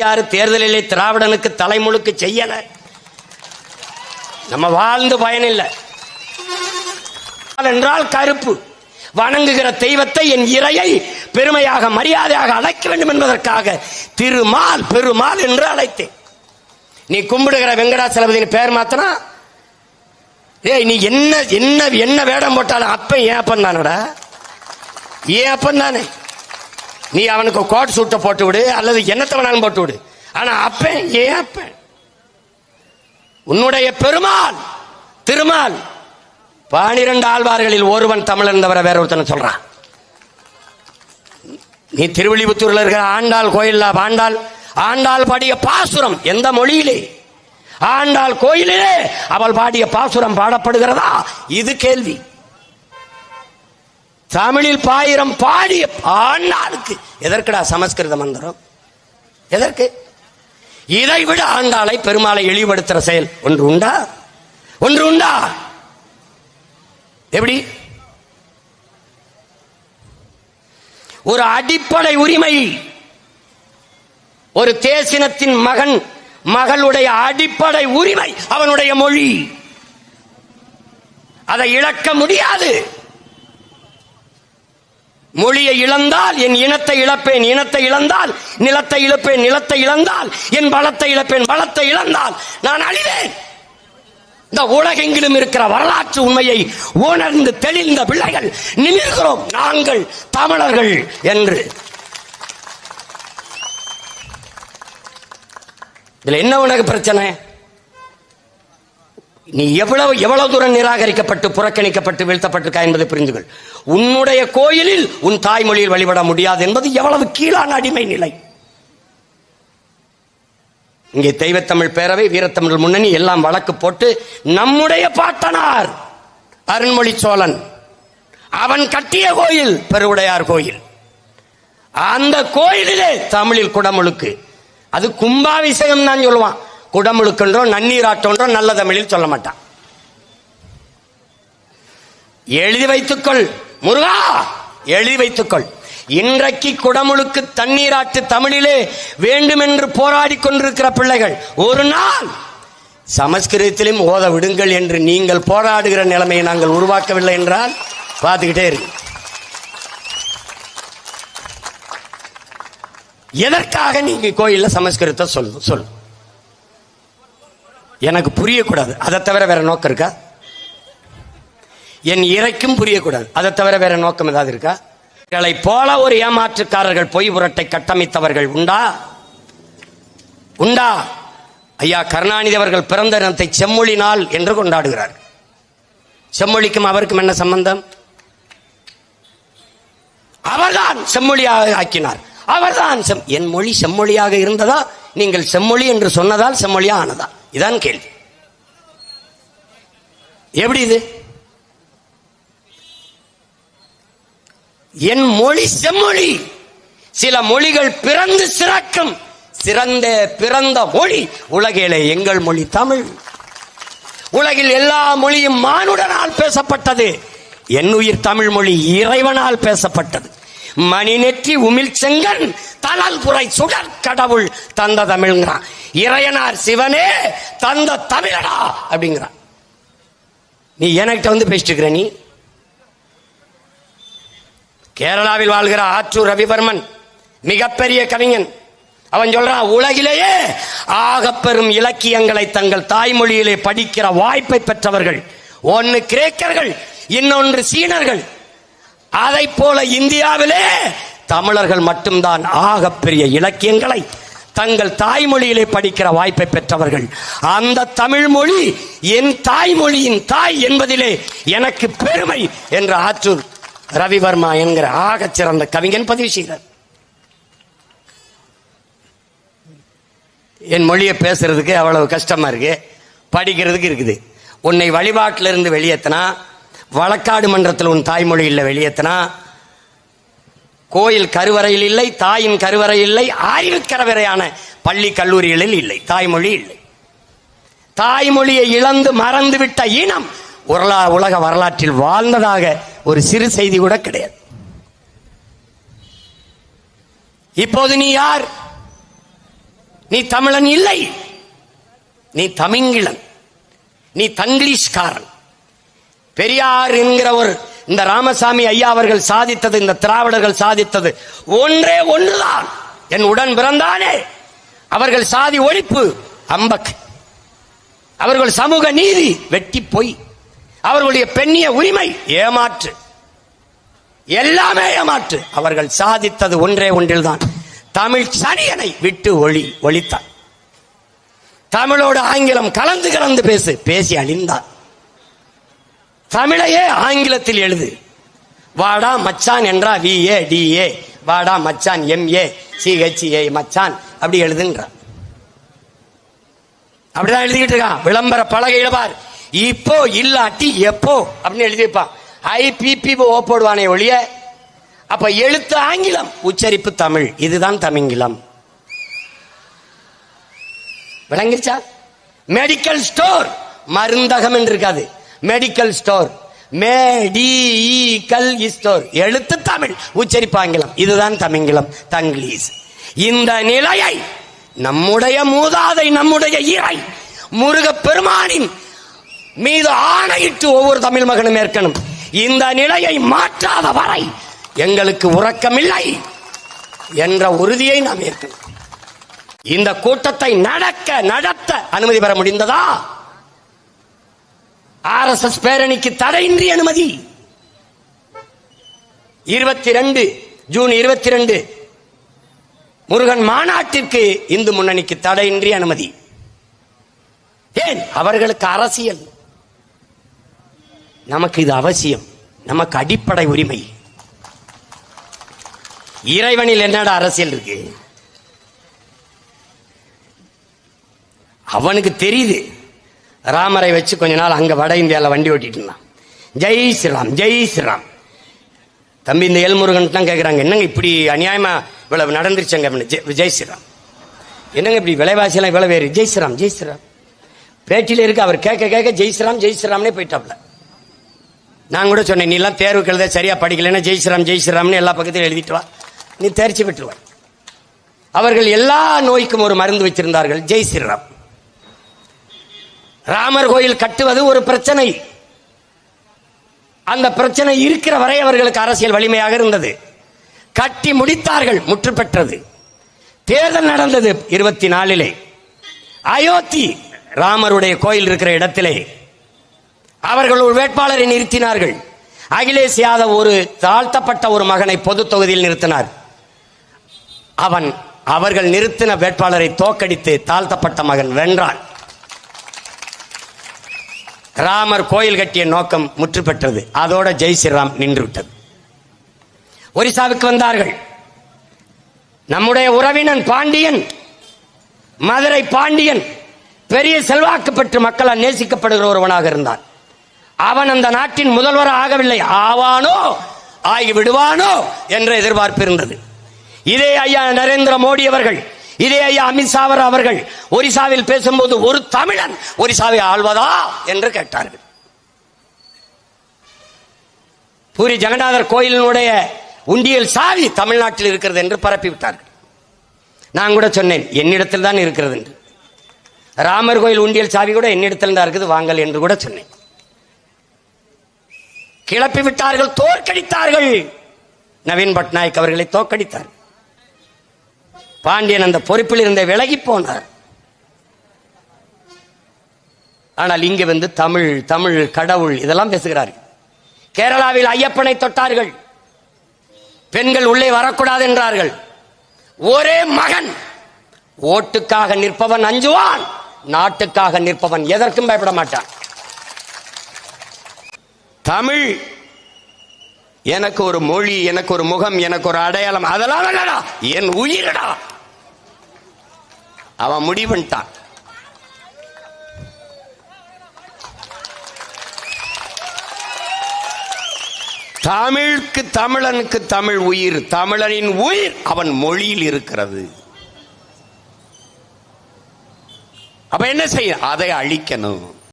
யாரு தேர்தலிலே திராவிடனுக்கு தலைமுழுக்கு செய்யல? நம்ம வாழ்ந்து பயனில்லை. என்றால் கருப்பு. வணங்குகிற தெய்வத்தை என் இறையை பெருமையாக மரியாதையாக அழைக்க வேண்டும் என்பதற்காக திருமால் பெருமாள் என்று அழைத்தேன். நீ கும்பிடுகிற வெங்கடாச்சலபதி பெயர் மாத்தனா? ஏய் நீ என்ன என்ன என்ன வேடம் போட்டாலும் அப்ப ஏன் அப்பன் தானடா? ஏன் அப்பன் தானே? நீ அவனுக்கு கோட் சூட்டை போட்டு விடு அல்லது என்னத்தை வேணாலும் போட்டு விடு. ஆனா அப்பன் ஏன் அப்பன்? உன்னுடைய பெருமாள் திருமால் பனிரெண்டு ஆழ்வார்களில் ஒருவன் தமிழன் தவிர வேற ஒருத்தனை சொல்றான். நீ திருவிழிபுத்தூர்ல இருக்கிற ஆண்டாள் கோயில்ல ஆண்டாள் ஆண்டாள் பாடிய பாசுரம் எந்த மொழியிலே? ஆண்டாள் கோயிலிலே அவள் பாடிய பாசுரம் பாடப்படுகிறதா? இது கேள்வி. தமிழில் பாயிரம் பாடிய ஆண்டாளுக்கு. எதற்குடா சமஸ்கிருத மந்திரம்? எதற்கு? இதை விட ஆண்டாளை பெருமாளை இழிவுபடுத்துற செயல் ஒன்று உண்டா? ஒன்று உண்டா? எப்படி? ஒரு அடிப்படை உரிமை. ஒரு தேசினத்தின் மகன் மகளுடைய அடிப்படை உரிமை அவனுடைய மொழி. அதை இழக்க முடியாது. மொழியை இழந்தால் என் இனத்தை இழப்பேன் இனத்தை இழந்தால் நிலத்தை இழப்பேன் நிலத்தை இழந்தால் என் பலத்தை இழப்பேன் பலத்தை இழந்தால் நான் அழிவேன். இந்த உலகெங்கிலும் இருக்கிற வரலாற்று உண்மையை உணர்ந்து தெளிந்த பிள்ளைகள் நிமிர்கிறோம். நாங்கள் தமிழர்கள் என்று. இதுல என்ன உனக்கு பிரச்சனை? நீ எவ்வளவு எவ்வளவு தூரம் நிராகரிக்கப்பட்டு புறக்கணிக்கப்பட்டு வீழ்த்தப்பட்டிருக்கா என்பதை புரிந்துகள். உன்னுடைய கோயிலில் உன் தாய்மொழியில் வழிபட முடியாது என்பது எவ்வளவு கீழான அடிமை நிலை. இங்கே தெய்வத்தமிழ் பேரவை வீரத்தமிழ் முன்னணி எல்லாம் வழக்கு போட்டு நம்முடைய பாட்டனார் அருண்மொழி சோழன் அவன் கட்டிய கோயில் பெருவுடையார் கோயில். அந்த கோயிலிலே தமிழில் குடமுழுக்கு. அது கும்பாபிஷேகம் தான் சொல்லுவான். குடமுழுக்குன்றோ நன்னீராட்டோன்றோ நல்ல தமிழில் சொல்ல மாட்டான். எழுதி வைத்துக்கொள் முருகா! எழுதி வைத்துக்கொள். இன்றைக்கு குடமுழுக்கு தண்ணீராட்டு தமிழிலே வேண்டுமென்று போராடி கொண்டிருக்கிற பிள்ளைகள் ஒரு நாள் சமஸ்கிருதத்திலும் ஓத விடுங்கள் என்று நீங்கள் போராடுகிற நிலைமையை நாங்கள் உருவாக்கவில்லை என்றால் பார்த்துக்கிட்டே இருக்கு எதற்காக நீங்க கோயிலில் சமஸ்கிருதத்தை சொல்லு சொல்லு எனக்கு புரியக்கூடாது. அதை தவிர வேற நோக்கம் இருக்கா? என் இறைக்கும் புரியக்கூடாது. அதை தவிர வேற நோக்கம் ஏதாவது இருக்கா? இவர்களை போல ஒரு ஏமாற்றுக்காரர்கள் பொய் புரட்டை கட்டமைத்தவர்கள் உண்டா? உண்டா? ஐயா கருணாநிதி அவர்கள் பிறந்த தினத்தை செம்மொழி நாள் என்று கொண்டாடுகிறார். செம்மொழிக்கும் அவருக்கும் என்ன சம்பந்தம்? அவர்தான் செம்மொழியாக ஆக்கினார். அவர்தான் செம்- என் மொழி செம்மொழியாக இருந்ததா? நீங்கள் செம்மொழி என்று சொன்னதால் செம்மொழியா ஆனதா? இதான் கேள்வி. எப்படி இது? என் மொழி செம்மொழி. சில மொழிகள் பிறந்து சிறக்கும். சிறந்த பிறந்த மொழி. உலகிலே எங்கள் மொழி தமிழ். உலகில் எல்லா மொழியும் மானுடனால் பேசப்பட்டது. என் உயிர் தமிழ் மொழி இறைவனால் பேசப்பட்டது. மணி நெற்றி உமிழ் செங்கன் தளல் புரை சுடர் கடவுள் தந்த தமிழ்ங்கிறான். இறையனார் சிவனே தந்த தமிழடா அப்படிங்கிறான். நீ எனக்கிட்ட வந்து பேசிட்டு இருக்கிற நீ? கேரளாவில் வாழ்கிற ஆற்றூர் ரவிவர்மன் மிகப்பெரிய கவிஞன். அவன் சொல்றான் உலகிலேயே ஆகப்பெரும் இலக்கியங்களை தங்கள் தாய்மொழியிலே படிக்கிற வாய்ப்பை பெற்றவர்கள் ஒன்னு கிரேக்கர்கள் இன்னொன்று சீனர்கள். அதை போல இந்தியாவிலே தமிழர்கள் மட்டும்தான் ஆகப்பெரிய இலக்கியங்களை தங்கள் தாய்மொழியிலே படிக்கிற வாய்ப்பை பெற்றவர்கள். அந்த தமிழ் மொழி என் தாய்மொழியின் தாய் என்பதிலே எனக்கு பெருமை என்று ஆற்றூர் ரவிவர்மா என்கிற ஆகச் சிறந்த கவிஞன் பதிவு செய்தார். என் மொழியை பேசுறதுக்கு அவ்வளவு கஷ்டமா இருக்கு. படிக்கிறதுக்கு இருக்குது. உன்னை வழிபாட்டிலிருந்து வெளியேற்றினா வழக்காடு மன்றத்தில் உன் தாய்மொழி இல்லை கோயில் கருவறையில் இல்லை தாயின் கருவறை இல்லை அறிவு கருவறையான பள்ளி கல்லூரிகளில் இல்லை தாய்மொழி இல்லை. தாய்மொழியை இழந்து மறந்துவிட்ட இனம் உரலா உலக வரலாற்றில் வாழ்ந்ததாக ஒரு சிறு செய்தி கூட கிடையாது. இப்போது நீ யார்? நீ தமிழன் இல்லை. நீ தமிங்கிலன். நீ தங்கிலீஷ்காரன். பெரியார் என்கிற ஒரு இந்த ராமசாமி ஐயா அவர்கள் சாதித்தது இந்த திராவிடர்கள் சாதித்தது ஒன்றே ஒன்றுதான். என் உடன் பிறந்தானே. அவர்கள் சாதி ஒழிப்பு அம்பக். அவர்கள் சமூக நீதி வெட்டி பொய். அவர்களுடைய பெண்ணிய உரிமை ஏமாற்று. எல்லாமே ஏமாற்று. அவர்கள் சாதித்தது ஒன்றே ஒன்றில்தான். தமிழ் சனியனை விட்டு ஒளி ஒழித்தான். தமிழோடு ஆங்கிலம் கலந்து கலந்து பேசு பேசி அழிந்தான். தமிழையே ஆங்கிலத்தில் எழுது. வாடா மச்சான் என்றா வி ஏ டி ஏ. வாடா மச்சான் எம் ஏ சிஹெச் ஏ மச்சான் அப்படி எழுதுன்றான். அப்படிதான் எழுதிக்கிட்டு இருக்கான். விளம்பர பலகையில பார் இப்போ இல்லாட்டி எப்போ அப்படின்னு எழுதியிருப்பான் ஐபிபி ஓ போடுவானே ஒழிய அப்ப எழுத்து ஆங்கிலம் உச்சரிப்பு தமிழ். இதுதான் தமிங்கிலம். விளங்கிருச்சா? மெடிக்கல் ஸ்டோர் மருந்தகம் என்று இருக்காது. மெடிக்கல் ஸ்டோர் மேடிக்கல் ஸ்டோர் எழுத்து தமிழ். உச்சரிப்பு ஆங்கிலம் இதுதான் தமிங்கிலம். தங்கிலீஸ் இந்த நிலையை நம்முடைய மூதாதை நம்முடைய இறை முருக பெருமானின் மீது ஆணையிட்டு ஒவ்வொரு தமிழ் மகனும் ஏற்கனும் இந்த நிலையை மாற்றாத வரை எங்களுக்கு உறக்கமில்லை என்ற உறுதியை நாம் ஏற்கணும். இந்த கூட்டத்தை நடக்க நடத்த அனுமதி பெற முடிந்ததா? ஆர் எஸ் எஸ் பேரணிக்கு தடையின்றி அனுமதி. இருபத்தி ரெண்டு ஜூன் இருபத்தி ரெண்டு முருகன் மாநாட்டிற்கு இந்து முன்னணிக்கு தடையின்றி அனுமதி. ஏன்? அவர்களுக்கு அரசியல். நமக்கு இது அவசியம். நமக்கு அடிப்படை உரிமை. இறைவனில் என்னடா அரசியல் இருக்கு? அவனுக்கு தெரியுது. ராமரை வச்சு கொஞ்ச நாள் அங்கே வட இந்தியாவில் வண்டி ஓட்டிட்டு இருந்தான். ஜெய் ஸ்ரீராம் ஜெய் ஸ்ரீராம். தம்பி இந்த எல்முருகன் தான் கேட்குறாங்க என்னங்க இப்படி அநியாயமா இவ்வளவு நடந்துருச்சுங்க? அப்படின்னு. ஜெய் ஜெய் ஸ்ரீராம். என்னங்க இப்படி விலைவாசியெல்லாம் இவ்வளவு வேறு ஜெய் ஸ்ரீராம் ஜெய் ஸ்ரீராம். பேட்டியில் இருக்கு அவர் கேட்க கேட்க ஜெய் ஸ்ரீராம் ஜெய் ஸ்ரீராம்னே போயிட்டாப்ல. நான் கூட சொன்னேன் நீ எல்லாம் தேர்வுக்கு எழுத சரியா படிக்கலைன்னா ஜெய் ஸ்ரீராம் ஜெய் ஸ்ரீராம்னு எல்லா பக்கத்திலும் எழுதிட்டு வா. நீ தேர்ச்சி பெற்றுவாய் அவர்கள் எல்லா நோய்க்கும் ஒரு மருந்து வச்சிருந்தார்கள் ஜெய் ஸ்ரீராம். ராமர் கோயில் கட்டுவது ஒரு பிரச்சனை. அந்த பிரச்சனை இருக்கிற வரை அவர்களுக்கு அரசியல் வலிமையாக இருந்தது. கட்டி முடித்தார்கள் முற்று பெற்றது. தேர்தல் நடந்தது இருபத்தி நாலிலே அயோத்தி ராமருடைய கோயில் இருக்கிற இடத்திலே. அவர்கள் ஒரு வேட்பாளரை நிறுத்தினார்கள். அகிலேஷ் யாதவ் ஒரு தாழ்த்தப்பட்ட ஒரு மகனை பொது தொகுதியில் நிறுத்தினார். அவன் அவர்கள் நிறுத்தின வேட்பாளரை தோக்கடித்து தாழ்த்தப்பட்ட மகன் வென்றான். ராமர் கோயில் கட்டிய நோக்கம் முற்று பெற்றது. அதோட ஜெய் ஸ்ரீராம் நின்றுவிட்டது. ஒரிசாவுக்கு வந்தார்கள். நம்முடைய உறவினன் பாண்டியன் மதுரை பாண்டியன் பெரிய செல்வாக்கு பெற்று மக்களால் நேசிக்கப்படுகிற ஒருவனாக இருந்தான். அவன் அந்த நாட்டின் முதல்வர் ஆகவில்லை. ஆவானோ ஆகி விடுவானோ என்ற எதிர்பார்ப்பு இருந்தது. இதே ஐயா நரேந்திர மோடி அவர்கள் இதே ஐயா சாவர் அவர்கள் ஒரிசாவில் பேசும்போது ஒரு தமிழன் ஒரிசாவை ஆள்வதா என்று கேட்டார்கள். பூரி ஜெகநாதர் கோயிலினுடைய உண்டியல் சாவி தமிழ்நாட்டில் இருக்கிறது என்று பரப்பிவிட்டார்கள் நான் கூட சொன்னேன் என்னிடத்தில் தான் இருக்கிறது என்று. ராமர் கோயில் உண்டியல் சாவி கூட என்னிடத்தில் தான் இருக்குது வாங்கல் என்று கூட சொன்னேன். கிளப்பி விட்டார்கள் தோற்கடித்தார்கள். நவீன் பட்நாயக் அவர்களை தோற்கடித்தார்கள். பாண்டியன் அந்த பொறுப்பில் இருந்த விலகி போனார். ஆனால் இங்கே வந்து தமிழ் தமிழ் கடவுள் இதெல்லாம் பேசுகிறார்கள். கேரளாவில் ஐயப்பனை தொட்டார்கள். பெண்கள் உள்ளே வரக்கூடாது என்றார்கள். ஒரே மகன். ஓட்டுக்காக நிற்பவன் அஞ்சுவான். நாட்டுக்காக நிற்பவன் எதற்கும் பயப்பட மாட்டான். தமிழ் எனக்கு ஒரு மொழி எனக்கு ஒரு முகம் எனக்கு ஒரு அடையாளம் அதெல்லாம் என் உயிரடா. அவன் முடிவுன்ட்டான் தமிழுக்கு தமிழனுக்கு தமிழ் உயிர். தமிழனின் உயிர் அவன் மொழியில் இருக்கிறது. அப்ப என்ன செய்ய? அதை அழிக்கணும்.